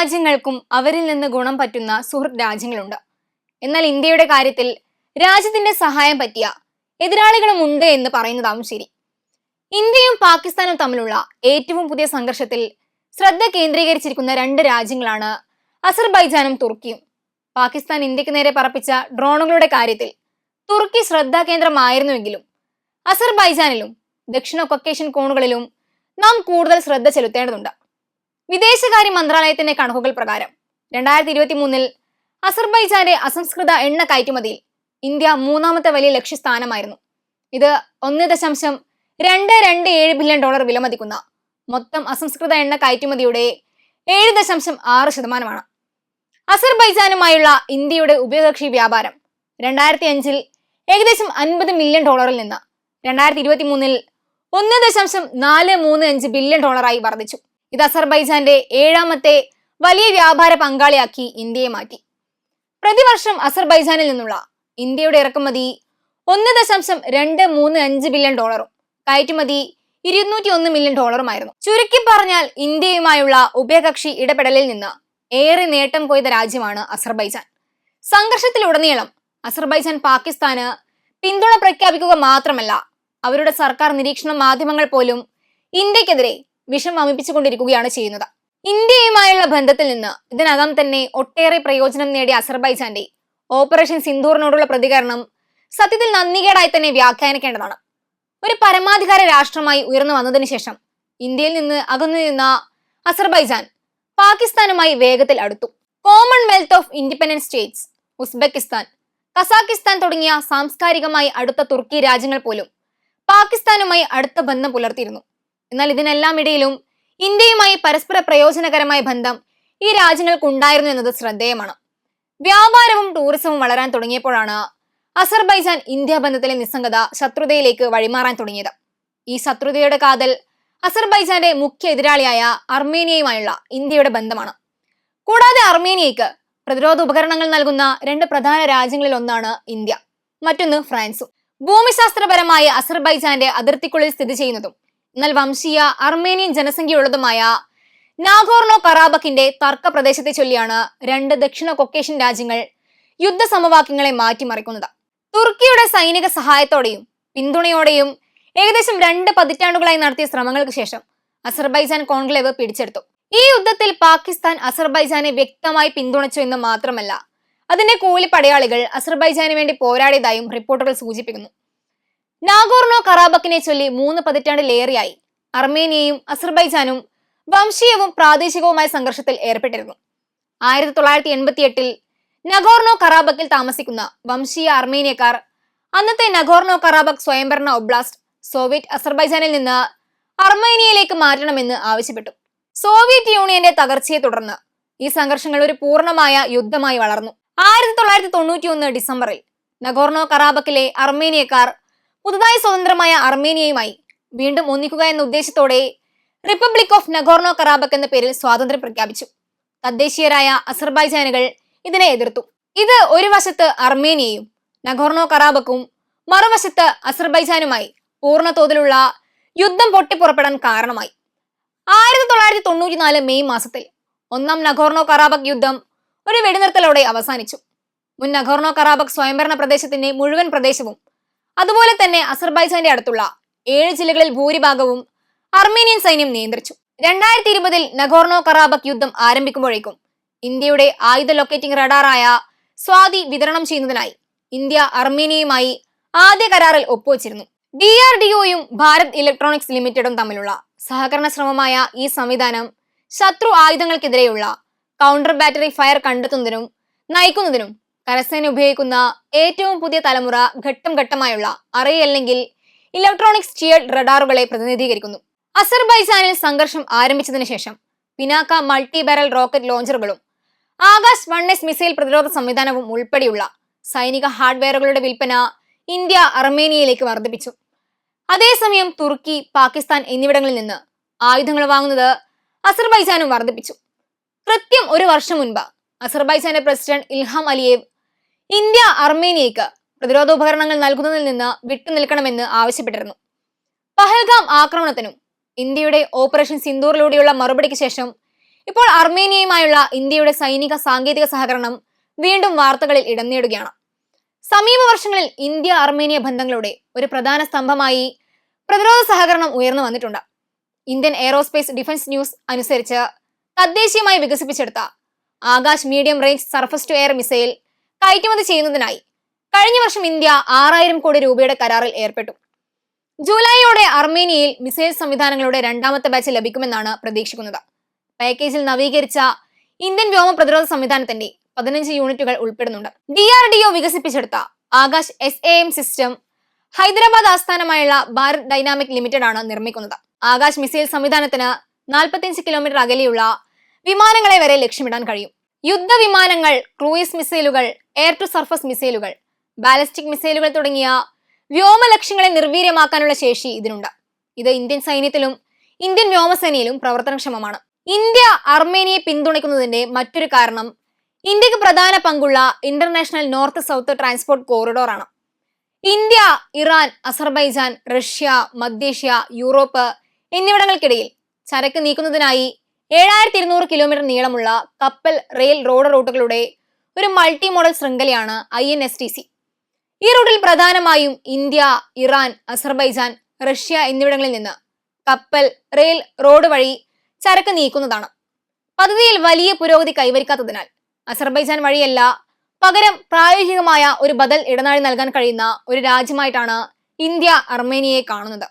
രാജ്യങ്ങൾക്കും അവരിൽ നിന്ന് ഗുണം പറ്റുന്ന സുഹൃത്ത് രാജ്യങ്ങളുണ്ട്. എന്നാൽ ഇന്ത്യയുടെ കാര്യത്തിൽ രാജ്യത്തിന്റെ സഹായം പറ്റിയ എതിരാളികളും ഉണ്ട് എന്ന് പറയുന്നതാവും ശരി. ഇന്ത്യയും പാകിസ്ഥാനും തമ്മിലുള്ള ഏറ്റവും പുതിയ സംഘർഷത്തിൽ ശ്രദ്ധ കേന്ദ്രീകരിച്ചിരിക്കുന്ന രണ്ട് രാജ്യങ്ങളാണ് അസർബൈജാനും തുർക്കിയും. പാകിസ്ഥാൻ ഇന്ത്യയ്ക്ക് നേരെ പറപ്പിച്ച ഡ്രോണുകളുടെ കാര്യത്തിൽ തുർക്കി ശ്രദ്ധാ കേന്ദ്രമായിരുന്നുവെങ്കിലും അസർബൈജാനിലും ദക്ഷിണ കൊക്കേഷ്യൻ കോണുകളിലും നാം കൂടുതൽ ശ്രദ്ധ ചെലുത്തേണ്ടതുണ്ട്. വിദേശകാര്യ മന്ത്രാലയത്തിന്റെ കണക്കുകൾ പ്രകാരം രണ്ടായിരത്തി ഇരുപത്തി മൂന്നിൽ അസർബൈജാന്റെ അസംസ്കൃത എണ്ണ കയറ്റുമതിയിൽ ഇന്ത്യ മൂന്നാമത്തെ വലിയ ലക്ഷ്യസ്ഥാനമായിരുന്നു. ഇത് ഒന്ന് ദശാംശം രണ്ട് രണ്ട് ഏഴ് ബില്യൺ ഡോളർ വിലമതിക്കുന്ന മൊത്തം അസംസ്കൃത എണ്ണ കയറ്റുമതിയുടെ ഏഴ് ദശാംശം ആറ് ശതമാനമാണ്. അസർബൈജാനുമായുള്ള ഇന്ത്യയുടെ ഉഭയകക്ഷി വ്യാപാരം രണ്ടായിരത്തി അഞ്ചിൽ ഏകദേശം അൻപത് മില്യൺ ഡോളറിൽ നിന്ന് രണ്ടായിരത്തി ഇരുപത്തി മൂന്നിൽ ഒന്ന് ദശാംശം നാല് മൂന്ന് അഞ്ച് ബില്യൺ ഡോളറായി വർദ്ധിച്ചു. ഇത് അസർബൈജാന്റെ ഏഴാമത്തെ വലിയ വ്യാപാര പങ്കാളിയാക്കി ഇന്ത്യയെ മാറ്റി. പ്രതിവർഷം അസർബൈജാനിൽ നിന്നുള്ള ഇന്ത്യയുടെ ഇറക്കുമതി ഒന്ന് ദശാംശം രണ്ട് മൂന്ന് അഞ്ച് ബില്യൺ ഡോളറും കയറ്റുമതി ഇരുന്നൂറ്റി ഒന്ന് മില്യൺ ഡോളറുമായിരുന്നു ചുരുക്കി പറഞ്ഞാൽ ഇന്ത്യയുമായുള്ള ഉഭയകക്ഷി ഇടപെടലിൽ നിന്ന് ഏറെ നേട്ടം കൊയ്ത രാജ്യമാണ് അസർബൈജാൻ. സംഘർഷത്തിലുടനീളം അസർബൈജാൻ പാകിസ്ഥാന് പിന്തുണ പ്രഖ്യാപിക്കുക മാത്രമല്ല അവരുടെ സർക്കാർ നിരീക്ഷണ മാധ്യമങ്ങൾ പോലും ഇന്ത്യക്കെതിരെ വിഷം വമിപ്പിച്ചുകൊണ്ടിരിക്കുകയാണ് ചെയ്യുന്നത്. ഇന്ത്യയുമായുള്ള ബന്ധത്തിൽ നിന്ന് ഇതിനകം തന്നെ ഒട്ടേറെ പ്രയോജനം നേടിയ അസർബൈജാന്റെ ഓപ്പറേഷൻ സിന്ദൂറിനോടുള്ള പ്രതികരണം സത്യത്തിൽ നന്ദികേടായി തന്നെ വ്യാഖ്യാനിക്കേണ്ടതാണ്. ഒരു പരമാധികാര രാഷ്ട്രമായി ഉയർന്നു വന്നതിന് ശേഷം ഇന്ത്യയിൽ നിന്ന് അകന്നു നിന്ന അസർബൈജാൻ പാകിസ്ഥാനുമായി വേഗത്തിൽ അടുത്തു. Commonwealth of Independent States Uzbekistan Kazakhstan തുടങ്ങിയ സാംസ്കാരികമായി അടുത്ത തുർക്കി രാജ്യങ്ങൾ പോലും പാകിസ്ഥാനുമായി അടുത്ത ബന്ധം പുലർത്തിയിരുന്നു. എന്നാൽ ഇതിനെല്ലാം ഇടയിലും ഇന്ത്യയുമായി പരസ്പര പ്രയോജനകരമായ ബന്ധം ഈ രാജ്യങ്ങൾക്കുണ്ടായിരുന്നു എന്നത് ശ്രദ്ധേയമാണ്. വ്യാപാരവും ടൂറിസവും വളരാൻ തുടങ്ങിയപ്പോഴാണ് അസർബൈജാൻ ഇന്ത്യ ബന്ധത്തിലെ നിസ്സംഗത ശത്രുതയിലേക്ക് വഴിമാറാൻ തുടങ്ങിയത്. ഈ ശത്രുതയുടെ കാതൽ അസർബൈജാന്റെ മുഖ്യ എതിരാളിയായ അർമേനിയയുമായുള്ള ഇന്ത്യയുടെ ബന്ധമാണ്. കൂടാതെ അർമേനിയയ്ക്ക് പ്രതിരോധ ഉപകരണങ്ങൾ നൽകുന്ന രണ്ട് പ്രധാന രാജ്യങ്ങളിൽ ഒന്നാണ് ഇന്ത്യ. മറ്റൊന്ന് ഫ്രാൻസും. ഭൂമിശാസ്ത്രപരമായ അസർബൈജാന്റെ അതിർത്തിക്കുള്ളിൽ സ്ഥിതി ചെയ്യുന്നതും എന്നാൽ വംശീയ അർമേനിയൻ ജനസംഖ്യയുള്ളതുമായ നാഗോർണോ കറാബക്കിന്റെ തർക്ക പ്രദേശത്തെ ചൊല്ലിയാണ് രണ്ട് ദക്ഷിണ കൊക്കേഷ്യൻ രാജ്യങ്ങൾ യുദ്ധ സമവാക്യങ്ങളെ മാറ്റിമറിക്കുന്നത്. തുർക്കിയുടെ സൈനിക സഹായത്തോടെയും പിന്തുണയോടെയും ഏകദേശം രണ്ട് പതിറ്റാണ്ടുകളായി നടത്തിയ ശ്രമങ്ങൾക്ക് ശേഷം അസർബൈജാൻ കോൺക്ലേവ് പിടിച്ചെടുത്തു. ഈ യുദ്ധത്തിൽ പാകിസ്ഥാൻ അസർബൈജാനെ വ്യക്തമായി പിന്തുണച്ചു എന്ന് മാത്രമല്ല അതിന്റെ കൂലി പടയാളികൾ അസർബൈജാന് വേണ്ടി പോരാടിയതായും റിപ്പോർട്ടുകൾ സൂചിപ്പിക്കുന്നു. നാഗോർണോ കറാബക്കിനെ ചൊല്ലി മൂന്ന് പതിറ്റാണ്ടിലേറെയായി. അർമേനിയയും അസർബൈജാനും വംശീയവും പ്രാദേശികവുമായ സംഘർഷത്തിൽ ഏർപ്പെട്ടിരുന്നു. ആയിരത്തി തൊള്ളായിരത്തി എൺപത്തി എട്ടിൽ നഗോർണോ കറാബക്കിൽ താമസിക്കുന്ന വംശീയ അർമേനിയക്കാർ അന്നത്തെ നഗോർണോ കറാബക് സ്വയംഭരണ ഒബ്ലാസ്റ്റ് സോവിയറ്റ് അസർബൈജാനിൽ നിന്ന് അർമേനിയയിലേക്ക് മാറ്റണമെന്ന് ആവശ്യപ്പെട്ടു. സോവിയറ്റ് യൂണിയന്റെ തകർച്ചയെ തുടർന്ന് ഈ സംഘർഷങ്ങൾ ഒരു പൂർണമായ യുദ്ധമായി വളർന്നു. ആയിരത്തി തൊള്ളായിരത്തി തൊണ്ണൂറ്റി ഒന്ന് ഡിസംബറിൽ നഗോർണോ കറാബക്കിലെ അർമേനിയക്കാർ പുതുതായി സ്വതന്ത്രമായ അർമേനിയയുമായി വീണ്ടും ഒന്നിക്കുക എന്ന ഉദ്ദേശത്തോടെ റിപ്പബ്ലിക് ഓഫ് നഗോർണോ കറാബക് എന്ന പേരിൽ സ്വാതന്ത്ര്യം പ്രഖ്യാപിച്ചു. തദ്ദേശീയരായ അസർബൈജാനുകൾ ഇതിനെ എതിർത്തു. ഇത് ഒരു വശത്ത് അർമേനിയയും നഗോർണോ കറാബക്കും മറുവശത്ത് അസർബൈജാനുമായി പൂർണ തോതിലുള്ള യുദ്ധം പൊട്ടിപ്പുറപ്പെടാൻ കാരണമായി. ആയിരത്തി തൊള്ളായിരത്തി തൊണ്ണൂറ്റിനാല് മെയ് മാസത്തിൽ ഒന്നാം നഗോർണോ കറാബക് യുദ്ധം ഒരു വെടിനിർത്തലോടെ അവസാനിച്ചു. മുൻ നഗോർണോ കറാബക് സ്വയംഭരണ പ്രദേശത്തിന്റെ മുഴുവൻ പ്രദേശവും അതുപോലെ തന്നെ അസർബൈജാന്റെ അടുത്തുള്ള ഏഴ് ജില്ലകളിൽ ഭൂരിഭാഗവും അർമേനിയൻ സൈന്യം നിയന്ത്രിച്ചു. രണ്ടായിരത്തി ഇരുപതിൽ നഗോർണോ കറാബക് യുദ്ധം ആരംഭിക്കുമ്പോഴേക്കും ഇന്ത്യയുടെ ആയുധ ലൊക്കേറ്റിംഗ് റഡാറായ സ്വാതി വിതരണം ചെയ്യുന്നതിനായി ഇന്ത്യ അർമേനിയയുമായി ആദ്യ കരാറിൽ ഒപ്പുവച്ചിരുന്നു. ഡി ആർ ഡി ഒയും ഭാരത് ഇലക്ട്രോണിക്സ് ലിമിറ്റഡും തമ്മിലുള്ള സഹകരണ ശ്രമമായ ഈ സംവിധാനം ശത്രു ആയുധങ്ങൾക്കെതിരെയുള്ള കൗണ്ടർ ബാറ്ററി ഫയർ കണ്ടെത്തുന്നതിനും നയിക്കുന്നതിനും കരസേന ഉപയോഗിക്കുന്ന ഏറ്റവും പുതിയ തലമുറ ഘട്ടം ഘട്ടമായുള്ള അറേ അല്ലെങ്കിൽ ഇലക്ട്രോണിക് സ്റ്റിയർഡ് റഡാറുകളെ പ്രതിനിധീകരിക്കുന്നു. അസർബൈസാനിൽ സംഘർഷം ആരംഭിച്ചതിനു ശേഷം പിനാക്ക മൾട്ടി ബാരൽ റോക്കറ്റ് ലോഞ്ചറുകളും ആകാശ് വൺ എസ് മിസൈൽ പ്രതിരോധ സംവിധാനവും ഉൾപ്പെടെയുള്ള സൈനിക ഹാർഡ്വെയറുകളുടെ വിൽപ്പന ഇന്ത്യ അർമേനിയയിലേക്ക് വർദ്ധിപ്പിച്ചു. അതേസമയം തുർക്കി പാകിസ്ഥാൻ എന്നിവിടങ്ങളിൽ നിന്ന് ആയുധങ്ങൾ വാങ്ങുന്നത് അസർബൈജാനും വർദ്ധിപ്പിച്ചു. കൃത്യം ഒരു വർഷം മുൻപ് അസർബൈജാന്റെ പ്രസിഡന്റ് ഇൽഹാം അലിയേവ് ഇന്ത്യ അർമേനിയയ്ക്ക് പ്രതിരോധോപകരണങ്ങൾ നൽകുന്നതിൽ നിന്ന് വിട്ടുനിൽക്കണമെന്ന് ആവശ്യപ്പെട്ടിരുന്നു. പഹൽഗാം ആക്രമണത്തിനും ഇന്ത്യയുടെ ഓപ്പറേഷൻ സിന്ദൂറിലൂടെയുള്ള മറുപടിക്ക് ശേഷം ഇപ്പോൾ അർമേനിയയുമായുള്ള ഇന്ത്യയുടെ സൈനിക സാങ്കേതിക സഹകരണം വീണ്ടും വാർത്തകളിൽ ഇടം നേടുകയാണ്. സമീപ വർഷങ്ങളിൽ ഇന്ത്യ അർമേനിയ ബന്ധങ്ങളുടെ ഒരു പ്രധാന സ്തംഭമായി പ്രതിരോധ സഹകരണം ഉയർന്നു വന്നിട്ടുണ്ട്. ഇന്ത്യൻ എയറോസ്പേസ് ഡിഫൻസ് ന്യൂസ് അനുസരിച്ച് തദ്ദേശീയമായി വികസിപ്പിച്ചെടുത്ത Akash medium range surface to air missile കയറ്റുമതി ചെയ്യുന്നതിനായി. കഴിഞ്ഞ വർഷം ഇന്ത്യ ആറായിരം കോടി രൂപയുടെ കരാറിൽ ഏർപ്പെട്ടു. ജൂലൈയോടെ അർമേനിയയിൽ മിസൈൽ സംവിധാനങ്ങളുടെ രണ്ടാമത്തെ ബാച്ച് ലഭിക്കുമെന്നാണ് പ്രതീക്ഷിക്കുന്നത്. പാക്കേജിൽ നവീകരിച്ച ഇന്ത്യൻ വ്യോമ പ്രതിരോധ സംവിധാനത്തിന്റെ പതിനഞ്ച് യൂണിറ്റുകൾ ഉൾപ്പെടുന്നുണ്ട്. ഡി ആർ ഡി ഒ വികസിപ്പിച്ചെടുത്ത Akash S A M system Hyderabad ആസ്ഥാനമായുള്ള ഭാരത് ഡൈനാമിക് ലിമിറ്റഡ് ആണ് നിർമ്മിക്കുന്നത്. ആകാശ് മിസൈൽ സംവിധാനത്തിന് നാൽപ്പത്തിയഞ്ച് കിലോമീറ്റർ അകലെയുള്ള വിമാനങ്ങളെ വരെ ലക്ഷ്യമിടാൻ കഴിയും. യുദ്ധവിമാനങ്ങൾ ക്രൂയിസ് മിസൈലുകൾ എയർ ടു സർഫസ് മിസൈലുകൾ ബാലിസ്റ്റിക് മിസൈലുകൾ തുടങ്ങിയ വ്യോമ ലക്ഷ്യങ്ങളെ നിർവീര്യമാക്കാനുള്ള ശേഷി ഇതിനുണ്ട്. ഇത് ഇന്ത്യൻ സൈന്യത്തിലും ഇന്ത്യൻ വ്യോമസേനയിലും പ്രവർത്തനക്ഷമമാണ്. ഇന്ത്യ അർമേനിയെ പിന്തുണയ്ക്കുന്നതിന്റെ മറ്റൊരു കാരണം ഇന്ത്യയ്ക്ക് പ്രധാന പങ്കുള്ള international north south transport corridor ആണ്. ഇന്ത്യ ഇറാൻ അസർബൈജാൻ റഷ്യ മധ്യേഷ്യ യൂറോപ്പ് എന്നിവിടങ്ങൾക്കിടയിൽ ചരക്ക് നീക്കുന്നതിനായി ഏഴായിരത്തി ഇരുന്നൂറ് കിലോമീറ്റർ നീളമുള്ള കപ്പൽ റെയിൽ റോഡ് റൂട്ടുകളുടെ ഒരു മൾട്ടി മോഡൽ ശൃംഖലയാണ് I N S T C ഈ റൂട്ടിൽ പ്രധാനമായും ഇന്ത്യ ഇറാൻ അസർബൈജാൻ റഷ്യ എന്നിവിടങ്ങളിൽ നിന്ന് കപ്പൽ റെയിൽ റോഡ് വഴി ചരക്ക് നീക്കുന്നതാണ്. പദ്ധതിയിൽ വലിയ പുരോഗതി കൈവരിക്കാത്തതിനാൽ അസർബൈജാൻ വഴിയല്ല പകരം പ്രായോഗികമായ ഒരു ബദൽ ഇടനാഴി നൽകാൻ കഴിയുന്ന ഒരു രാജ്യമായിട്ടാണ് ഇന്ത്യ അർമേനിയയെ കാണുന്നത്.